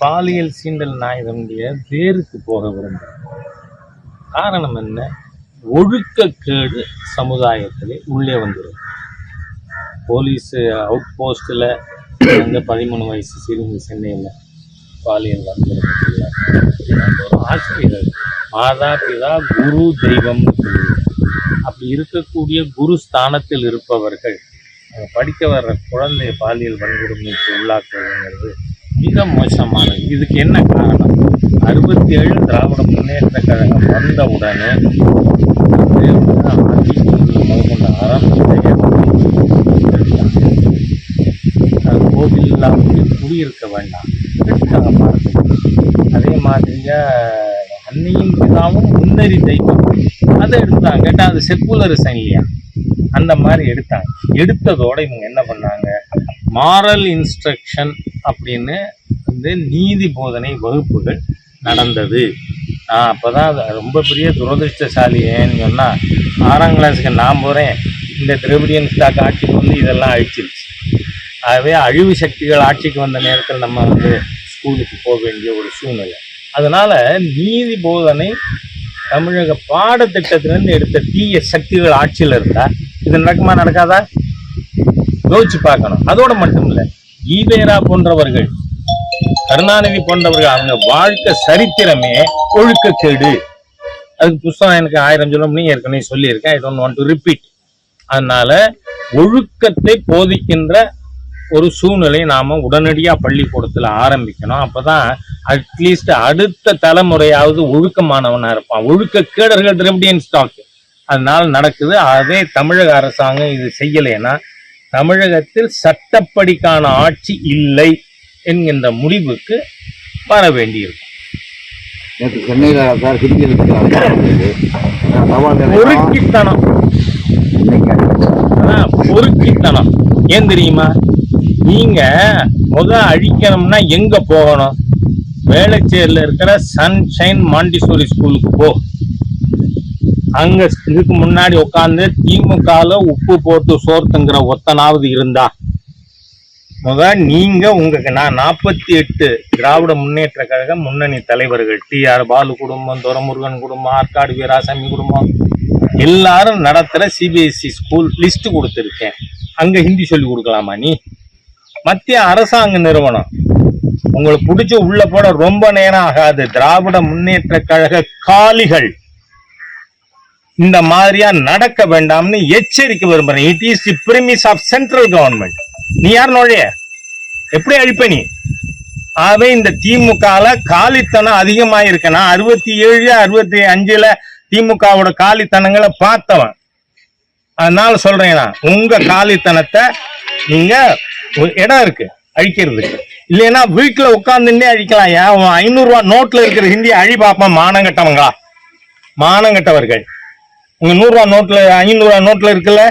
பாலியல் சீண்டல் நான் வேருக்கு போக விரும்புகிறேன் காரணம் என்ன? ஒழுக்கக்கேடு சமுதாயத்திலே உள்ளே வந்துடும் போலீஸ் அவுட் போஸ்ட்டில் வந்து பதிமூணு வயசு சிறுமி சென்னையில் பாலியல் வன்முறை ஒரு ஆசிரியர் மாதா பிதா குரு தெய்வம். அப்படி இருக்கக்கூடிய குரு ஸ்தானத்தில் இருப்பவர்கள் படிக்க வர்ற குழந்தைய பாலியல் வன்கொடுமைக்கு உள்ளாக்குறதுங்கிறது மிக மோசமானது இதுக்கு என்ன காரணம்? அறுபத்தி ஏழு திராவிட முன்னேற்ற கழகம் வந்த உடனே முதற்கொண்ட அறம் கோவில் இல்லாமல் குடியிருக்க வேண்டாம். எடுத்தாங்க அதே மாதிரியா அன்னையும் பிதாவும் முன்னறி தெய்வம் அதை எடுத்தாங்க. கேட்டால் அது செக்குலரிசம் இல்லையா? அந்த மாதிரி எடுத்தாங்க. எடுத்ததோட இவங்க என்ன பண்ணாங்க? மாரல் இன்ஸ்ட்ரக்ஷன் அப்படின்னு வந்து நீதி போதனை வகுப்புகள் நடந்தது. நான் அப்பதான் அது ரொம்ப பெரிய துரதிருஷ்டசாலி ஏன்னு சொன்னால் ஆறாம் கிளாஸுக்கு நான் போகிறேன் இந்த திரவிடியன் ஸ்டாக் ஆட்சிக்கு வந்து இதெல்லாம் அழிச்சிருச்சு. ஆகவே அழிவு சக்திகள் ஆட்சிக்கு வந்த நேரத்தில் நம்ம வந்து ஸ்கூலுக்கு போக வேண்டிய ஒரு சூழ்நிலை. அதனால் நீதி போதனை தமிழக பாடத்திட்டத்திலேருந்து எடுத்த தீய சக்திகள் ஆட்சியில் இருந்தால் இது நடக்குமா நடக்காதா? யோசிச்சு பார்க்கணும். அதோட மட்டும் இல்ல ஈவேரா போன்றவர்கள் கருணாநிதி போன்றவர்கள் அவங்க வாழ்க்கை சரித்திரமே ஒழுக்கக்கேடு. அதுக்கு புஸ்தகம் எனக்கு ஆயிரம் சொல்ல முடியும் ஏற்கனவே சொல்லியிருக்கேன். I don't want to repeat அதனால ஒழுக்கத்தை போதிக்கின்ற ஒரு சூழ்நிலை நாம உடனடியா பள்ளிக்கூடத்துல ஆரம்பிக்கணும். அப்பதான் அட்லீஸ்ட் அடுத்த தலைமுறையாவது ஒழுக்கமானவனா இருப்பான். ஒழுக்க கேடர்கள் திரவிடியன் ஸ்டாக் அதனால நடக்குது. அதே தமிழக அரசாங்கம் இது செய்யலைன்னா தமிழகத்தில் சட்டப்படிக்கான ஆட்சி இல்லை என்கின்ற முடிவுக்கு வர வேண்டியிருக்கும். நேற்று சென்னையில் சார் பொறுக்கித்தனம். ஏன் தெரியுமா? நீங்க முத அழிக்கணும்னா எங்க போகணும்? வேளச்சேரியில இருக்கிற சன்ஷைன் மாண்டிசோரி ஸ்கூலுக்கு போ. அங்க இதுக்கு முன்னாடி உட்காந்து திமுகல உப்பு போட்டு சோர்த்துங்கிற ஒத்தனாவது இருந்தா. முத நீங்க உங்களுக்கு நான் நாற்பத்தி எட்டு திராவிட முன்னேற்ற கழக முன்னணி தலைவர்கள். டி. ஆர். பாலு குடும்பம் துரமுருகன் குடும்பம் ஆற்காடு வீராசாமி குடும்பம். எல்லாரும் நடத்துற சிபிஎஸ்சி ஸ்கூல் லிஸ்ட் கொடுத்துருக்கேன். அங்க ஹிந்தி சொல்லி கொடுக்கலாமா நீ? மத்திய அரசாங்க நிறுவனம். உங்களுக்கு பிடிச்ச உள்ள போட ரொம்ப நேரம் ஆகாது. திராவிட முன்னேற்ற கழக காலிகள். இந்த மாதிரியா நடக்க வேண்டாம்னு எச்சரிக்கை விரும்புறேன். It is the premise of central government நீ யார் நுழைய எப்படி அழிப்ப நீ? ஆகவே இந்த திமுகல காலித்தனம் அதிகமா அறுபத்தி ஏழு அறுபத்தி அஞ்சுல திமுகவோட காலித்தனங்களை பார்த்தவன். அதனால சொல்றேன் நான் உங்க காலித்தனத்தை நீங்க ஒரு இடம் இருக்கு அழிக்கிறதுக்கு. இல்லைன்னா வீட்டுல உட்கார்ந்துட்டே அழிக்கலாம். ஏன்? ஐநூறு ரூபா நோட்ல இருக்கிற ஹிந்தி அழி பார்ப்பான் மானங்கட்டவங்களா மானங்கட்டவர்கள் உங்க நூறுரூவா நோட்ல ஐநூறுரூவா நோட்ல இருக்குல்ல?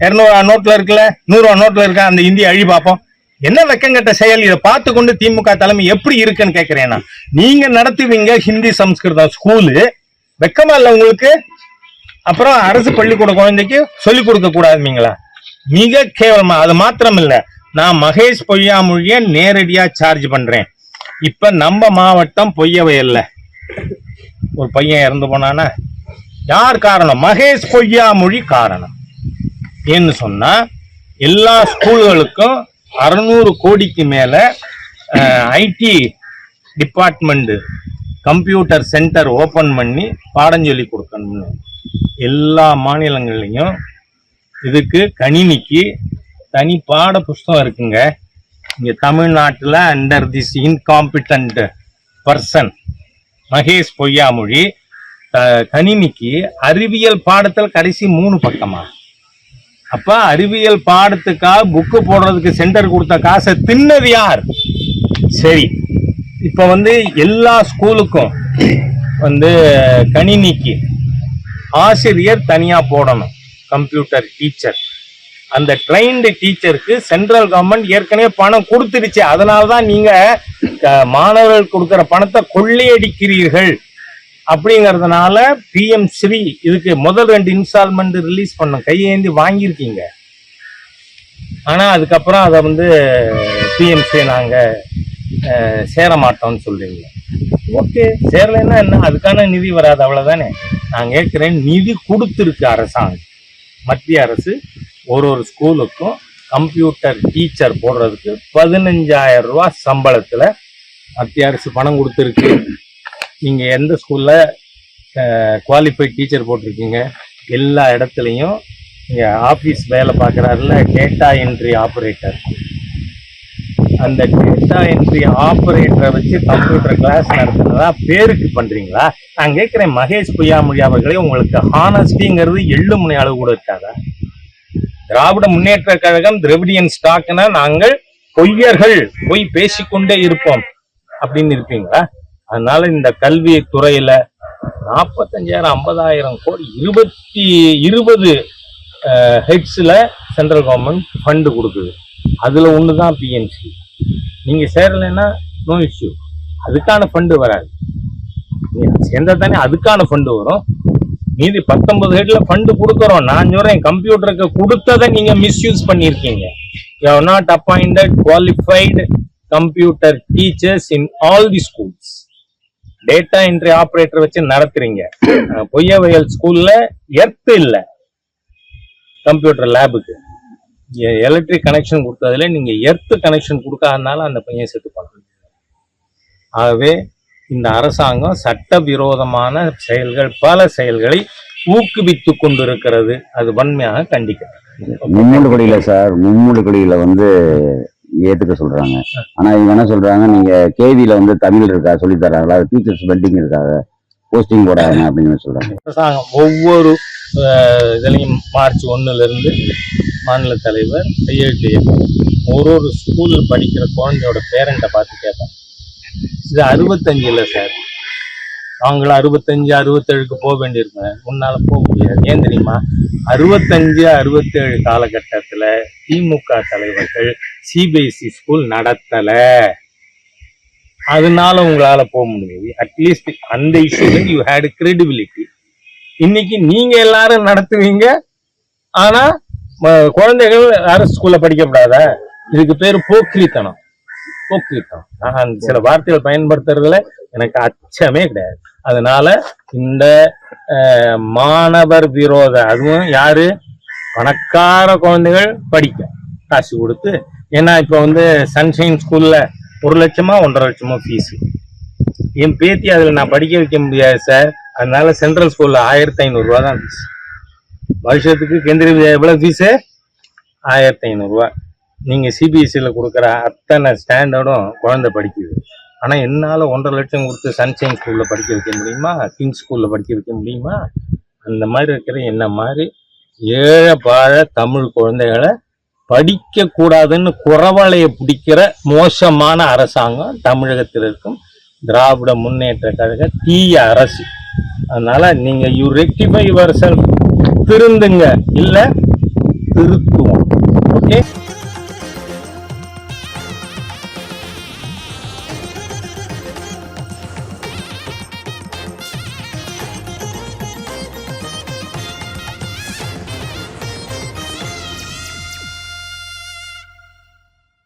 இரநூறுவா நோட்ல இருக்குல்ல? நூறுரூவா நோட்ல இருக்க? அந்த ஹிந்தி அழி பார்ப்போம் என்ன வெக்கங்கட்ட செயல்? இதை பார்த்து கொண்டு திமுக தலைமை எப்படி இருக்குன்னு கேக்குறேன் நீங்க நடத்துவீங்க ஹிந்தி சம்ஸ்கிருதம் ஸ்கூலு வெக்கமா இல்லை உங்களுக்கு? அப்புறம் அரசு பள்ளிக்கூட குழந்தைக்கு சொல்லி கொடுக்க கூடாதுங்களா மிக கேவலமா அது மாத்திரம் இல்லை நான் மகேஷ் பொய்யாமொழிய நேரடியா சார்ஜ் பண்றேன். இப்ப நம்ம மாவட்டம் பொய்யவையல்ல ஒரு பையன் இறந்து போனானா? யார் காரணம்? மகேஷ் பொய்யாமொழி காரணம். ஏன்னு சொன்னா எல்லா ஸ்கூல்களுக்கும் அறுநூறு கோடிக்கு மேல IT department computer centre open பண்ணி பாடம் சொல்லி கொடுக்கணும்னு. எல்லா மாநிலங்கள்லையும் இதுக்கு கணினிக்கு தனி பாட புஸ்தகம் இருக்குங்க. இங்க தமிழ்நாட்டில் under this incompetent person Mahesh Poyyamozhi கணினிக்கு அறிவியல் பாடத்தில் கடைசி மூணு பக்கமா? அப்ப அறிவியல் பாடத்துக்காக புக்கு போடுறதுக்கு சென்டர் கொடுத்த காசை தின்னது யார்? சரி. இப்ப வந்து எல்லா ஸ்கூலுக்கும் வந்து கணினிக்கு ஆசிரியர் தனியா போடணும். கம்ப்யூட்டர் டீச்சர் அந்த ட்ரைன்டு டீச்சருக்கு சென்ட்ரல் கவர்மெண்ட் ஏற்கனவே பணம் கொடுத்துருச்சு அதனால தான் நீங்கள் மாணவர்கள் கொடுக்குற பணத்தை கொள்ளையடிக்கிறீர்கள். அப்படிங்கறதுனால பிஎம் ஸ்ரீ இதுக்கு முதல் ரெண்டு இன்ஸ்டால்மெண்ட் ரிலீஸ் பண்ணோம். கையேந்தி வாங்கியிருக்கீங்க. ஆனா அதுக்கப்புறம் அதை வந்து பிஎம் ஸ்ரீ சேர மாட்டோம்னு சொல்றீங்க. ஓகே சேரலைன்னா என்ன? அதுக்கான நிதி வராது அவ்வளவுதானே? நான் கேட்கிறேன் நிதி கொடுத்துருக்கு அரசாங்கம். மத்திய அரசு ஒரு ஒரு ஸ்கூலுக்கும் கம்ப்யூட்டர் டீச்சர் போடுறதுக்கு பதினஞ்சாயிரம் ரூபா சம்பளத்துல மத்திய அரசு பணம் கொடுத்துருக்கு. நீங்கள் எந்த ஸ்கூலில் குவாலிஃபைட் டீச்சர் போட்டிருக்கீங்க? எல்லா இடத்துலையும் இங்கே ஆஃபீஸ் வேலை பார்க்குறாருல டேட்டா என்ட்ரி ஆப்ரேட்டர் அந்த டேட்டா என்ட்ரி ஆப்ரேட்டரை வச்சு கம்ப்யூட்டர் கிளாஸ் நடத்துனதா பேருக்கு பண்ணுறீங்களா நான் கேட்குறேன் மகேஷ் பொய்யாமொழி அவர்களே உங்களுக்கு ஹானஸ்டிங்கிறது எள்ளு முனை அளவு கூட இருக்காதா? திராவிட முன்னேற்ற கழகம் திரவிடியன் ஸ்டாக்னா நாங்கள் பொய்யர்கள் பொய் பேசிக்கொண்டே இருப்போம். அப்படின்னு இருப்பீங்களா? அதனால இந்த கல்வி துறையில நாற்பத்தஞ்சாயிரம் ஐம்பதாயிரம் கோடி இருபத்தி இருபது ஹெட்ஸில் சென்ட்ரல் கவர்மெண்ட் ஃபண்டு கொடுக்குது. அதில் ஒன்று தான் பிஎன்சி நீங்கள் சேரலைன்னா நோ இஷ்யூ. அதுக்கான ஃபண்டு வராது. நீங்கள் சேர்ந்தா தானே அதுக்கான ஃபண்டு வரும். மீதி பத்தொன்பது ஹெட்டில் ஃபண்டு கொடுக்குறோம். நான் சொல்கிறேன் கம்ப்யூட்டருக்கு கொடுத்ததை நீங்கள் மிஸ்யூஸ் பண்ணியிருக்கீங்க. You are not appointed qualified computer teachers in all the schools data entry operator வச்சு நடத்துறீங்க. பொய்யவையல் பொய்யவயல் ஸ்கூல்ல எர்த் இல்ல. கம்ப்யூட்டர் லேபுக்கு எலக்ட்ரிக் கனெக்ஷன் கொடுத்ததுல நீங்க எர்த் கனெக்ஷன் கொடுக்காதனால அந்த பையன் செத்து பண்ணுறீங்க ஆகவே இந்த அரசாங்கம் சட்டவிரோதமான செயல்கள் பல செயல்களை ஊக்குவித்து கொண்டிருக்கிறது. அது வன்மையாக கண்டிக்கிறது மும்மூடு கொடியில சார். மும்மூடு கொடியில வந்து ஏத்துக்க சொல்றாங்க. ஆனா இவங்க என்ன சொல்றாங்க நீங்க கேவில வந்து தமிழ் இருக்கா சொல்லி தராங்களா டீச்சர்ஸ் பெண்டிங் இருக்காங்க போஸ்டிங் போடாங்க அப்படின்னு சொல்றாங்க. அரசாங்கம் ஒவ்வொரு இதுலயும் மார்ச் ஒண்ணுல இருந்து மாநில தலைவர் கையெழுத்து ஒரு ஒரு ஸ்கூல்ல படிக்கிற குழந்தையோட பேரண்ட்டை பார்த்து கேட்பேன் இது அறுபத்தஞ்சு இல்லை சார் அவங்களும் அறுபத்தஞ்சு அறுபத்தேழுக்கு போக வேண்டியிருக்கும். உன்னால போக முடியாது. ஏன் தெரியுமா? அறுபத்தஞ்சு அறுபத்தேழு காலகட்டத்துல திமுக தலைவர்கள் சிபிஎஸ்சி ஸ்கூல் நடத்தல. அதனால உங்களால போக முடியுது. அட்லீஸ்ட் அந்த இஷ்யூல யூ ஹேட் கிரெடிபிலிட்டி இன்னைக்கு நீங்க எல்லாரும் நடத்துவீங்க. ஆனா குழந்தைகள் அரசு ஸ்கூல்ல படிக்கப்படாத. இதுக்கு பேர் போக்கிரித்தனம். போக்கிரித்தனம். நான் சில வார்த்தைகள் பயன்படுத்துறதுல எனக்கு அச்சமே கிடையாது. அதனால இந்த மாணவர் விரோத அதுவும் யாரு? பணக்கார குழந்தைகள் படிக்கும். காசு கொடுத்து ஏன்னா இப்போ வந்து சன்ஷைன் ஸ்கூலில் ஒரு லட்சமா ஒன்றரை லட்சமா ஃபீஸு என் பேத்தி அதில் நான் படிக்க வைக்க முடியாது சார் அதனால சென்ட்ரல் ஸ்கூலில் ஆயிரத்தி ஐநூறுரூவா தான் ஃபீஸ் வருஷத்துக்கு கேந்திரிய வித்யா எவ்வளோ ஃபீஸு ஆயிரத்தி ஐநூறுரூவா நீங்கள் சிபிஎஸ்சியில் கொடுக்குற அத்தனை ஸ்டாண்டர்டும் குழந்தை படிக்குது. ஆனால் என்னால் ஒன்றரை லட்சம் கொடுத்து சன்ஷைன் ஸ்கூலில் படிக்க வைக்க முடியுமா? கிங்ஸ் ஸ்கூலில் படிக்க வைக்க முடியுமா? அந்த மாதிரி இருக்கிற என்ன மாதிரி ஏழை பாழ தமிழ் குழந்தைகளை படிக்க கூடாதுன்னு குறவலையை பிடிக்கிற மோசமான அரசாங்கம் தமிழகத்தில் இருக்கும். திராவிட முன்னேற்ற கழக தீய அரசு. அதனால நீங்க யூ ரெக்டிஃபை வருஷம் திருந்துங்க. இல்லை திருத்துவோம். ஓகே